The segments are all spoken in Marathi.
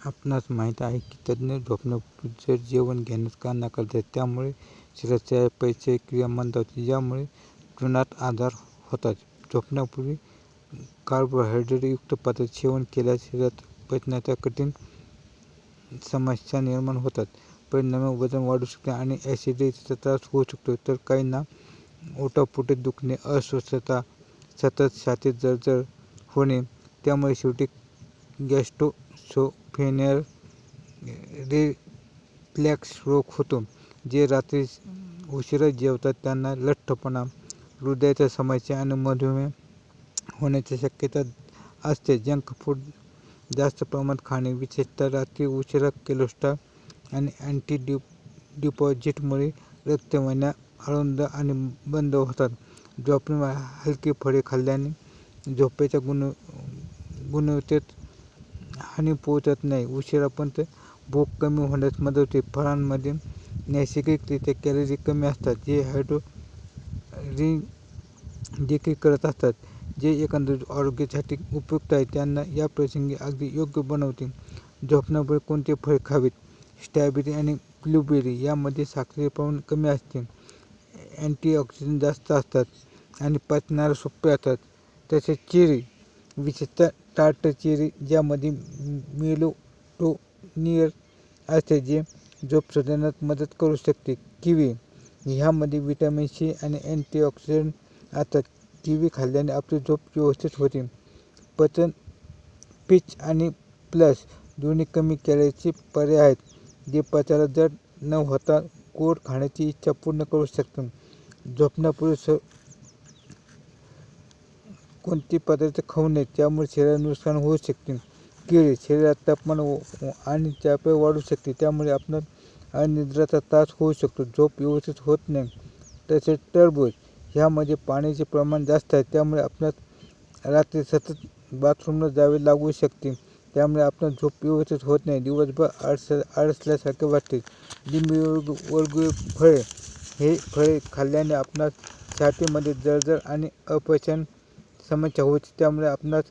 आपणास माहीत आहे की तज्ञ झोपण्यापूर्वी जड जेवण घेण्यास का नाकारतात? त्यामुळे शरीराच्या पैसे क्रिया मंदावते, ज्यामुळे जीर्णात आधार होतात. झोपण्यापूर्वी कार्बोहायड्रेटयुक्त पदार्थ सेवन केल्यास शरीरात पचनाच्या कठीण समस्या निर्माण होतात. परिणामी वजन वाढू शकते आणि ॲसिडिटीचा त्रास होऊ शकतो. तर काहींना ओटापोटात दुखणे, अस्वस्थता, सतत छातीत जळजळ होणे, त्यामुळे शेवटी गॅस्ट्रोसोफेजियल रिफ्लक्स रोग होतो. जे रात्री उशिरा जेवतात त्यांना लठ्ठपणा, हृदयाच्या समस्या आणि मधुमेह होण्याची शक्यता असते. जंक फूड जास्त प्रमाणात खाणे, विशेषतः रात्री उशिरा कोलेस्टेरॉल आणि अँटी डिप डिपॉझिटमुळे रक्तवाहिन्या अरुंद आणि बंद होतात. झोपणे हलकी फळे खाल्ल्याने झोपेच्या गुणवत्तेत हानी पोहोचत नाही. उशिरापर्यंत भूक कमी होण्यास मदत होते. फळांमध्ये नैसर्गिकरित्या कॅलरी कमी असतात, जे हायड्रो हायड्रेशन देखील करत असतात, जे एकंदरीत आरोग्यासाठी उपयुक्त आहे. त्यांना या प्रसंगी अगदी योग्य बनवते. झोपण्यापूर्वी कोणते फळ खावेत स्ट्रॉबेरी आणि ब्लूबेरी यामध्ये साखरेचे प्रमाण कमी असते, अँटीऑक्सिडंट जास्त असतात आणि पचनाला सोपे असतात. तसेच चेरी, विशेषतः स्टार्टचेरी ज्यामध्ये मेलोटोनियर असते, जे झोप सुधारण्यात मदत करू शकते. किवी, ह्यामध्ये व्हिटॅमिन सी आणि अँटीऑक्सिडंट असतात. किवी खाल्ल्याने आपली झोप व्यवस्थित होते. पचन, पीच आणि प्लस दोन्ही कमी केल्याचे पर्याय आहेत, जे पचायला जड न होता गोड खाण्याची इच्छा पूर्ण करू शकतात. झोपण्यापूर्वी कोणते पदार्थ खाऊ नयेत, त्यामुळे शरीराला नुकसान होऊ शकते. केळी, शरीरात तापमान आणि चापे वाढू शकते, त्यामुळे आपण अनिद्राचा त्रास होऊ शकतो, झोप व्यवस्थित होत नाही. तसेच टरबूज, ह्यामध्ये पाण्याचे प्रमाण जास्त आहे, त्यामुळे आपणास रात्री सतत बाथरूमला जावे लागू शकते, त्यामुळे आपण झोप व्यवस्थित होत नाही. दिवसभर आळसल्यासारखे वाटते. लिंबूवर्गीय फळे, हे फळे खाल्ल्याने आपणास छातीमध्ये जळजळ आणि अपचन समस्या होती त्यामुळे आपणास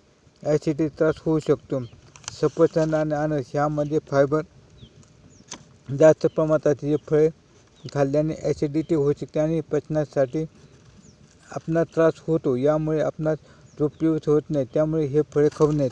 ॲसिडिटी त्रास होऊ शकतो. सफरचंद आणि अननस, ह्यामध्ये फायबर जास्त प्रमाणात असते. फळे खाल्ल्याने ॲसिडिटी होऊ शकते आणि पचनासाठी आपणास त्रास होतो, यामुळे आपणास झोप होत नाही, त्यामुळे हे फळे खाऊ नयेत.